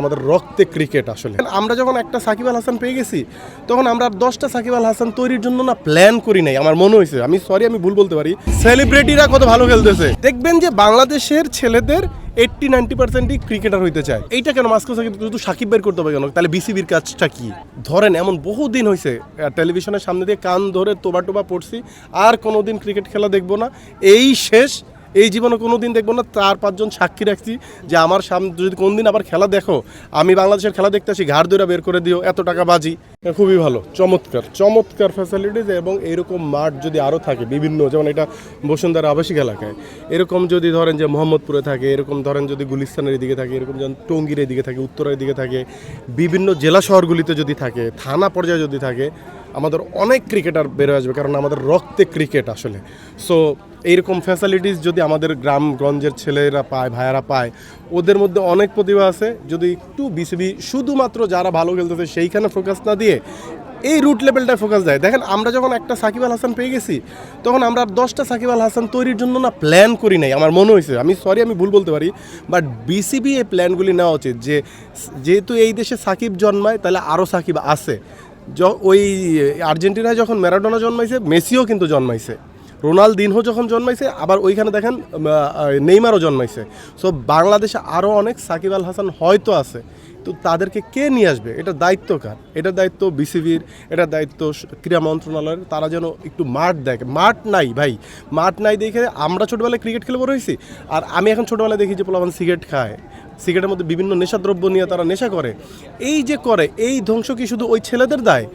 আমাদের রক্তে ক্রিকেট আসলে। আমরা যখন একটা সাকিব আল হাসান পেয়ে গেছি, তখন আমরা দশটা সাকিব আল হাসান তৈরির জন্য না প্ল্যান করি নাই। আমার মনে হয়েছে, আমি সরি আমি ভুল বলতে পারি। সেলিব্রিটিরা কত ভালো খেলতেছে। দেখবেন যে বাংলাদেশের ছেলেদের এইট্টি নাইনটি পার্সেন্টই ক্রিকেটার হইতে চায়। এইটা কেন মাস্কো সাকিব, শুধু সাকিব বের করতে হবে কেন? তাহলে বিসিবির কাজটা কি? ধরেন, এমন বহু দিন হয়েছে টেলিভিশনের সামনে দিয়ে কান ধরে তোবা টোবা পড়ছি, আর কোনোদিন ক্রিকেট খেলা দেখব না। এই শেষ এই জীবনে কোনো দিন দেখব না, চার, পাঁচজন সাক্ষী রাখছি যে আমার সামনে যদি কোন দিন আবার খেলা দেখো, আমি বাংলাদেশের খেলা দেখতে আসি, ঘাড় দৌড়া বের করে দিও, এত টাকা বাজি। খুবই ভালো, চমৎকার চমৎকার ফ্যাসিলিটিস এবং এরকম মাঠ যদি আরও থাকে, বিভিন্ন, যেমন এটা বসুন্ধরা আবাসিক এলাকায়, এরকম যদি ধরেন যে মোহাম্মদপুরে থাকে, এরকম ধরেন যদি গুলিস্তানের দিকে থাকে, এরকম যেমন টঙ্গির দিকে থাকে, উত্তরের দিকে থাকে, বিভিন্ন জেলা শহরগুলিতে যদি থাকে, থানা পর্যায়ে যদি থাকে আমাদের অনেক ক্রিকেটার বেরো আসবে, কারণ আমাদের রক্তে ক্রিকেট আসলে। সো এইরকম ফ্যাসিলিটিস যদি আমাদের গ্রামগঞ্জের ছেলেরা পায়, ভাইয়ারা পায়, ওদের মধ্যে অনেক প্রতিভা আছে। যদি একটু বিসিবি শুধুমাত্র যারা ভালো খেলতেছে সেইখানে ফোকাস না দিয়ে এই রুট লেভেলটায় ফোকাস দেয়। দেখেন, আমরা যখন একটা সাকিব আল হাসান পেয়ে গেছি, তখন আমরা দশটা সাকিব আল হাসান তৈরির জন্য না প্ল্যান করি নাই। আমার মনে হয়েছে, আমি সরি আমি ভুল বলতে পারি বাট বিসিবি এই প্ল্যানগুলি নেওয়া উচিত যে, যেহেতু এই দেশে সাকিব জন্মায়, তাহলে আরও সাকিব আছে। ওই আর্জেন্টিনায় যখন ম্যারাডোনা জন্মাইছে, মেসিও কিন্তু জন্মাইছে। রোনালদিনহো যখন জন্মাইছে, আবার ওইখানে দেখেন নেইমারও জন্মাইছে। সো বাংলাদেশে আরও অনেক সাকিব আল হাসান হয়তো আছে। তো তাদেরকে কে নিয়ে আসবে? এটা দায়িত্ব কার? এটা দায়িত্ব বিসিবির এটা দায়িত্ব ক্রীড়া মন্ত্রণালয়ের। তারা যেন একটু মাঠ দেখে। মাঠ নাই, ভাই। মাঠ নাই দেখে আমরা ছোটোবেলায় ক্রিকেট খেলে বড় হয়েছি। আর আমি এখন ছোটোবেলায় দেখি যে পোলাপান সিগারেট খায়। সিগারেটের মধ্যে বিভিন্ন নেশাদ্রব্য নিয়ে তারা নেশা করে। এই যে করে, এই ধ্বংস কি শুধু ওই ছেলেদের দায়?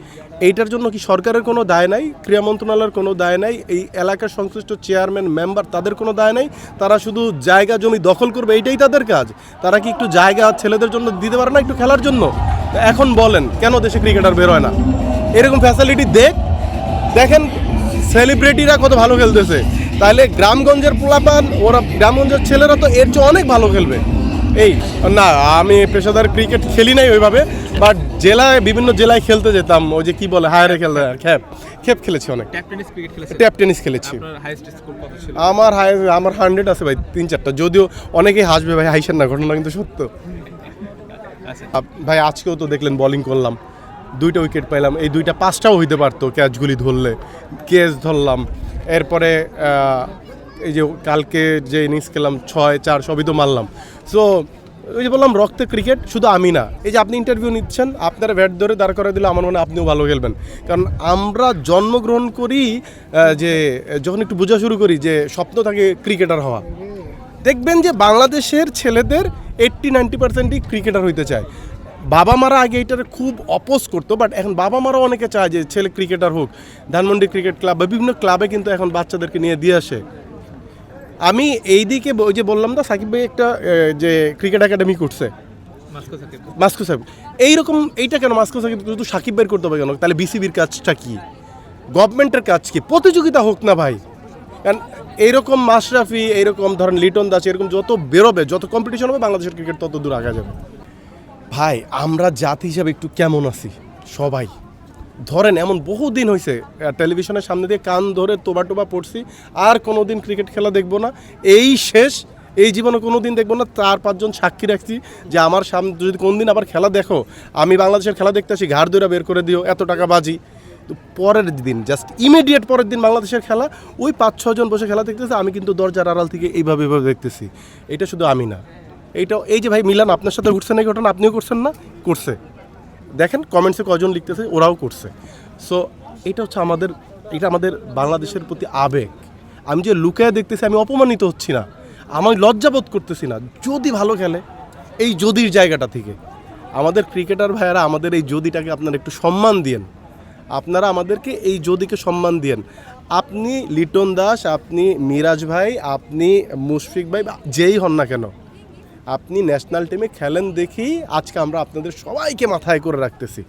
এইটার জন্য কি সরকারের কোনো দায় নাই? ক্রীড়া মন্ত্রণালয়ের কোনো দায় নাই? এই এলাকার সংশ্লিষ্ট চেয়ারম্যান, মেম্বার তাদের কোনো দায় নাই? তারা শুধু জায়গা, জমি দখল করবে, এইটাই তাদের কাজ। তারা কি একটু জায়গা ছেলেদের জন্য দিতে পারে না একটু খেলার জন্য? এখন বলেন, কেন দেশে ক্রিকেটার বেরোয় না? এরকম ফ্যাসিলিটি দেখ। দেখেন সেলিব্রিটিরা কত ভালো খেলতেছে। তাহলে গ্রামগঞ্জের পোলাপান, ওরা গ্রামগঞ্জের ছেলেরা তো এর চেয়ে অনেক ভালো খেলবে। এই না আমি পেশাদার ক্রিকেট খেলি নাই ওইভাবে বাট জেলায় বিভিন্ন জেলায় খেলতে যেতাম ওই যে কি বলে হায়ারে খেলতে খেপ খেপ খেলেছি অনেক। ট্যাপ টেনিস খেলেছি। আমার হাই আমার হান্ড্রেড আছে ভাই তিন চারটা। যদিও অনেকেই হাসবে ভাই হাইসেন না ঘটনা কিন্তু সত্য। আচ্ছা। ভাই আজকেও তো দেখলেন বোলিং করলাম। দুইটা উইকেট পাইলাম এই দুইটা পাঁচটাও হইতে পারতো ক্যাচগুলি ধরলে। কেচ ধরলাম। এরপরে এই যে কালকে যে ইনিংস খেলাম ছয় চার সবই তো মারলাম। সো ওই যে বললাম, রক্তে ক্রিকেট শুধু আমি না। এই যে আপনি ইন্টারভিউ নিচ্ছেন, আপনারা ব্যাট ধরে দাঁড় করে দিলে আমার মনে হয় আপনিও ভালো খেলবেন। কারণ আমরা জন্মগ্রহণ করি যে, যখন একটু বোঝা শুরু করি যে, স্বপ্ন থাকে ক্রিকেটার হওয়া। দেখবেন যে, বাংলাদেশের ছেলেদের এইট্টি নাইনটি পার্সেন্টই ক্রিকেটার হইতে চায়। বাবা মারা আগে এটার খুব অপোজ করতো বাট এখন বাবা মারা অনেকে চায় যে, ছেলে ক্রিকেটার হোক। ধানমন্ডি ক্রিকেট ক্লাব বা বিভিন্ন ক্লাবে কিন্তু এখন বাচ্চাদেরকে নিয়ে দিয়ে আসে। আমি এই দিকে ওই যে বললাম না সাকিব ভাই একটা যে ক্রিকেট একাডেমি করছে। মাস্কো সাকিব। এইরকম এইটা কেন মাস্কো সাহেব শুধু সাকিব বের করতে হবে কেন? তাহলে বিসিবির কাজটা কি? গভর্নমেন্টের কাজ কি? প্রতিযোগিতা হোক না ভাই। কারণ এইরকম মাশরাফি এইরকম ধরেন লিটন দাস এরকম যত বেরোবে যত কম্পিটিশন হবে বাংলাদেশের ক্রিকেট তত দূর আগা যাবে। ভাই আমরা জাতি হিসাবে একটু কেমন আছি? সবাই। ধরেন, এমন বহু দিন হয়েছে টেলিভিশনের সামনে দিয়ে কান ধরে তোবা টোবা পড়ছি, আর কোনো দিন ক্রিকেট খেলা দেখব না। এই শেষ, এই জীবনে কোনো দিন দেখব না, চার, পাঁচজন সাক্ষী রাখছি যে আমার সামনে যদি কোন দিন আবার খেলা দেখো, আমি বাংলাদেশের খেলা দেখতে আসি, ঘাড় দৌড়া বের করে দিও, এত টাকা বাজি। তো পরের দিন জাস্ট ইমিডিয়েট পরের দিন বাংলাদেশের খেলা, ওই পাঁচ ছজন বসে খেলা দেখতেছে, আমি কিন্তু দরজার আড়াল থেকে এইভাবে এইভাবে দেখতেছি। এটা শুধু আমি না। এইটা এই যে ভাই মিলান, আপনার সাথে ঘটছে না ঘটনা? আপনিও করছেন না? করছে। দেখেন কমেন্টসে কজন লিখতেছে, ওরাও করছে। সো এটা হচ্ছে আমাদের, এটা আমাদের বাংলাদেশের প্রতি আবেগ। আমি যে লুকায় দেখতেছি, আমি অপমানিত হচ্ছি না। আমি লজ্জাবোধ করতেছি না। যদি ভালো খেলে, এই যদির জায়গাটা থেকে। আমাদের ক্রিকেটার ভাইয়েরা আমাদের এই যদিটাকে আপনারা একটু সম্মান দিয়েন। আপনারা আমাদেরকে এই যদিকে সম্মান দিয়েন। আপনি লিটন দাস, আপনি মিরাজ ভাই, আপনি মুশফিক ভাই যেই হন না কেন আপনি ন্যাশনাল টিমে খেলেন দেখি আজকে আমরা আপনাদের সবাইকে মাথায় করে রাখতেছি।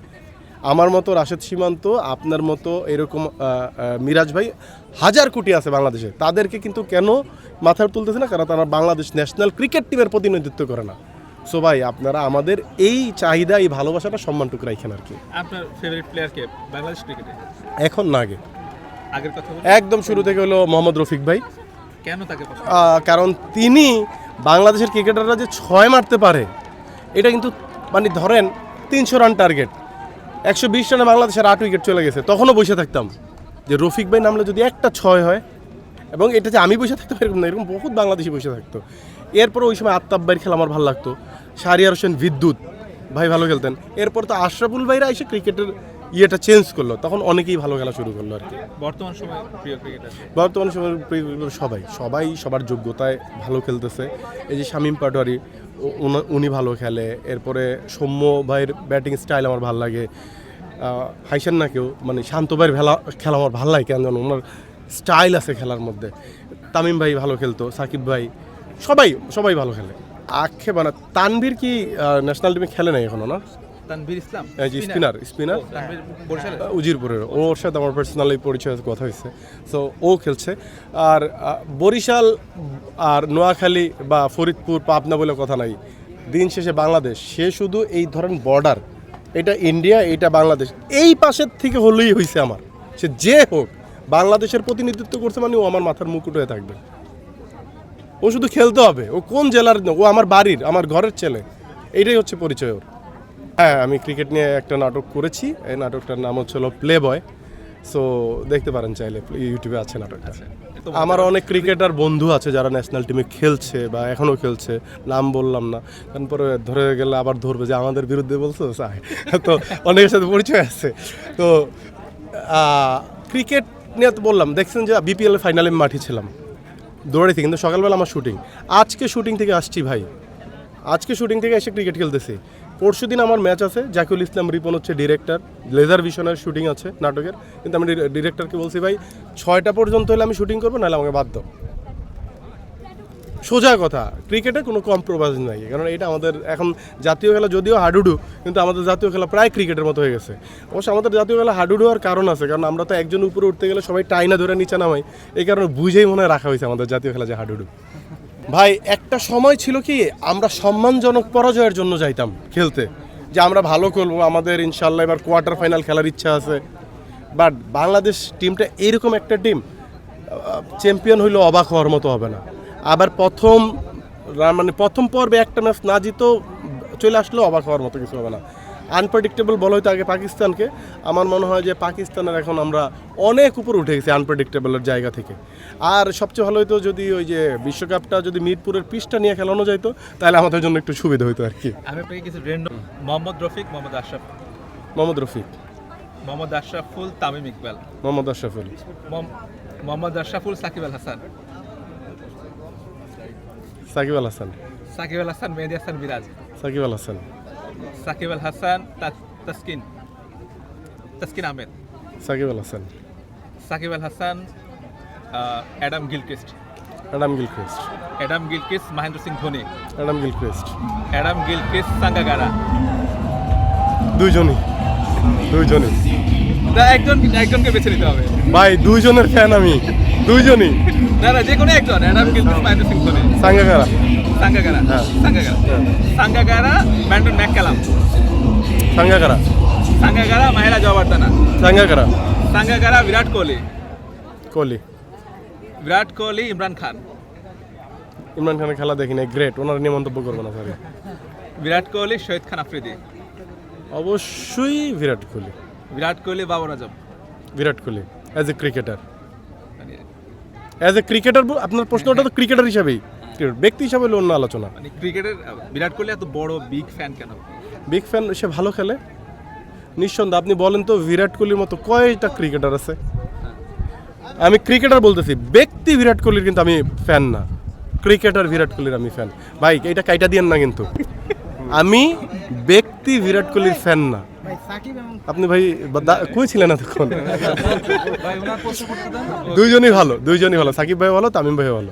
আমার মতো রাশেদ সীমান্ত আপনার মতো এরকম মিরাজ ভাই হাজার কোটি আছে বাংলাদেশে। তাদেরকে কিন্তু কেন মাথায় তুলতেছে না? কারণ তারা বাংলাদেশ ন্যাশনাল ক্রিকেট টিমের প্রতিনিধিত্ব করে না। সো ভাই আপনারা আমাদের এই চাহিদা এই ভালোবাসাটা সম্মানটুকু রাখেন আর কি। আপনার ফেভারিট প্লেয়ার কে? বাংলাদেশ ক্রিকেটে এখন না আগে। আগের কথা একদম শুরু থেকে হলো মোহাম্মদ রফিক ভাই। কেন তাকে কারণ তিনি বাংলাদেশের ক্রিকেটাররা যে ছয় মারতে পারে, এটা কিন্তু মানে ধরেন তিনশো রান টার্গেট একশো বিশ রানে বাংলাদেশের আট উইকেট চলে গেছে, তখনও বসে থাকতাম। যে রফিক ভাই নামলে যদি একটা ছয় হয়, এবং এটা যে আমি বসে থাকতাম এরকম না, এরকম বহুত বাংলাদেশি বসে থাকতো। এরপর ওই সময় আত্মাব ভাইয়ের খেলা আমার ভালো লাগতো। শারিয়ার হোসেন, বিদ্যুৎ, ভাই ভালো খেলতেন। এরপর তো আশরাফুল ভাইরা এসে ক্রিকেটের ইয়েটা চেঞ্জ করল তখন অনেকেই ভালো খেলা শুরু করল আর কি। বর্তমান সময় প্রিয় ক্রিকেটার? বর্তমান সময়ের প্রিয় সবাই সবাই সবার যোগ্যতায় ভালো খেলতেছে। এই যে শামীম পাটোয়ারি উনি ভালো খেলে এরপরে সৌম্য ভাইয়ের ব্যাটিং স্টাইল আমার ভালো লাগে। হাইসান না কেউ মানে শান্ত ভাইয়ের খেলা খেলা আমার ভালো লাগে কেন জানো ওনার স্টাইল আছে খেলার মধ্যে। তামিম ভাই ভালো খেলতো সাকিব ভাই সবাই সবাই ভালো খেলে। আক্ষেপ না তানভীর কি ন্যাশনাল টিমে খেলে নাই এখনও না? তানভীর ইসলাম? স্পিনার স্পিনার উজিরপুরের। ওর সাথে আমার পার্সোনালি পরিচয় কথা হয়েছে। সো ও খেলছে। আর বরিশাল আর নোয়াখালী বা ফরিদপুর পাবনা বলে কথা নাই। দিন শেষে বাংলাদেশ। সে শুধু এই ধরেন বর্ডার এটা ইন্ডিয়া এটা বাংলাদেশ। এই পাশের থেকে হলেই হয়েছে আমার। সে যে হোক বাংলাদেশের প্রতিনিধিত্ব করছে মানে ও আমার মাথার মুকুট হয়ে থাকবে। ও শুধু খেলতে হবে। ও কোন জেলার ও আমার বাড়ির আমার ঘরের ছেলে। এটাই হচ্ছে পরিচয় ওর। হ্যাঁ আমি ক্রিকেট নিয়ে একটা নাটক করেছি। এই নাটকটার নাম হচ্ছে প্লে বয় সো দেখতে পারেন চাইলে ইউটিউবে আছে নাটকটা। তো আমার অনেক ক্রিকেটার বন্ধু আছে যারা ন্যাশনাল টিমে খেলছে বা এখনও খেলছে নাম বললাম না। তারপরে ধরে গেলে আবার ধরবে যে আমাদের বিরুদ্ধে বলছো তো অনেকের সাথে পরিচয় আছে। তো ক্রিকেট নিয়ে তো বললাম দেখছেন যে বিপিএল ফাইনালে আমি মাঠে ছিলাম দৌড়াইছি কিন্তু সকালবেলা আমার শুটিং আজকে শুটিং থেকে আসছি ভাই। আজকে শুটিং থেকে এসে ক্রিকেট খেলতেছি। পরশু দিন আমার ম্যাচ আছে, জাকিউল ইসলাম রিপন হচ্ছে ডিরেক্টর লেজার ভিশনের শুটিং আছে নাটকের। কিন্তু আমি ডিরেক্টরকে বলছি, ভাই, ছয়টা পর্যন্ত হলে আমি শুটিং করব, নাহলে আমাকে বাধ্য সোজা কথা ক্রিকেটে কোনো কম্প্রোমাইজ নাই, কারণ এটা আমাদের এখন জাতীয় খেলা যদিও হাডুডু, কিন্তু আমাদের জাতীয় খেলা প্রায় ক্রিকেটের মতো হয়ে গেছে। অবশ্য আমাদের জাতীয় খেলা হাডুডু হওয়ার কারণ আছে, কারণ আমরা তো একজন উপরে উঠতে গেলে সবাই টাইনা ধরে নিচে নামাই। এই কারণে বুঝেই মনে রাখা হয়েছে আমাদের জাতীয় খেলা যে হাডুডু। ভাই, একটা সময় ছিল কি, আমরা সম্মানজনক পরাজয়ের জন্য যাইতাম খেলতে। যে আমরা ভালো করব, আমাদের ইনশাল্লাহ এবার কোয়ার্টার ফাইনাল খেলার ইচ্ছা আছে। বাট বাংলাদেশ টিমটা এরকম একটা টিম চ্যাম্পিয়ন হইলেও অবাক হওয়ার মতো হবে না। আবার প্রথম মানে প্রথম পর্বে একটা ম্যাচ না জিতেও চলে আসলেও অবাক হওয়ার মতো কিছু হবে না। আনপ্রেডিক্টেবল বলা হয়তো আগে পাকিস্তানকে। আমার মনে হয় যে পাকিস্তানের এখন আমরা অনেক উপর উঠে গেছি আনপ্রেডিক্টেবলের জায়গা থেকে। আর সবচেয়ে ভালো হতো যদি ওই যে বিশ্বকাপটা যদি মিরপুরের পিচটা নিয়ে খেলানো যাইতো তাহলে আমাদের জন্য একটু সুবিধা হতো আর কি আমি আপনাকে কিছু Mohammad Rafiq Mohammad Ashraf. Mohammad Rafiq. Mohammad Ashraful Tamim Iqbal. Mohammad Ashraful. Mohammad Ashraful Shakib Al Hasan. Shakib Al Hasan. Shakib Al Hasan Mehedi Hasan Miraz. Shakib Al Hasan. Shakib Al Hasan Taskin. Taskin Ahmed. Shakib Al Hasan. Shakib Al Hasan Adam Gilchrist. Adam Gilchrist. Adam Gilchrist Mahendra Singh Dhoni. Adam Gilchrist. Adam Gilchrist Sangakkara দুইজনই। দুইজনই। একজন একজনকে বেছে নিতে হবে। ভাই দুইজনের fan আমি। দুইজনই। না না যে কোনো একজন অ্যাডাম গিলক্রিস্ট মহেন্দ্র সিং ধোনি। সাঙ্গাগারা হ্যাঁ। সাঙ্গাগারা সাঙ্গাগারা ব্যান্ডন ম্যাককালাম সাঙ্গাকারা সাঙ্গাগারা মাহেরা জওয়ার্দানা সাঙ্গাকারা সাঙ্গাগারা বিরাট কোহলি কোহলি বিরাট কোহলি ইমরান খান ইমরান খানের খেলা দেখি নাই গ্রেট ওনার নিয়ে মন্তব্য করব না সরি বিরাট কোহলি শহীদ খান আফ্রিদি অবশ্যই Virat Kohli Virat Kohli Babar Azam Virat Kohli as a cricketer as a cricketer আপনার প্রশ্নটা তো ক্রিকেটার হিসাবেই ব্যক্তি হিসাবে অন্য আলোচনা। মানে ক্রিকেটের বিরাট কোহলি এত বড় বিগ ফ্যান কেন? বিগ ফ্যান সে ভালো খেলে। নিঃসন্দেহে আপনি বলেন তো বিরাট কোহলির মতো কয়টা ক্রিকেটার আছে? আমি ক্রিকেটার বলতেছি ব্যক্তি বিরাট কোহলির কিন্তু আমি ফ্যান না। ক্রিকেটার বিরাট কোহলির আমি ফ্যান ভাই এটা কাইটা দিয়েন না কিন্তু। আমি ব্যক্তি বিরাট কোহলির ফ্যান না। আপনি ভাই কই ছিলেন এতক্ষণ? দুইজনই ভালো দুইজনই ভালো। সাকিব ভাই ভালো তামিম ভাই ভালো।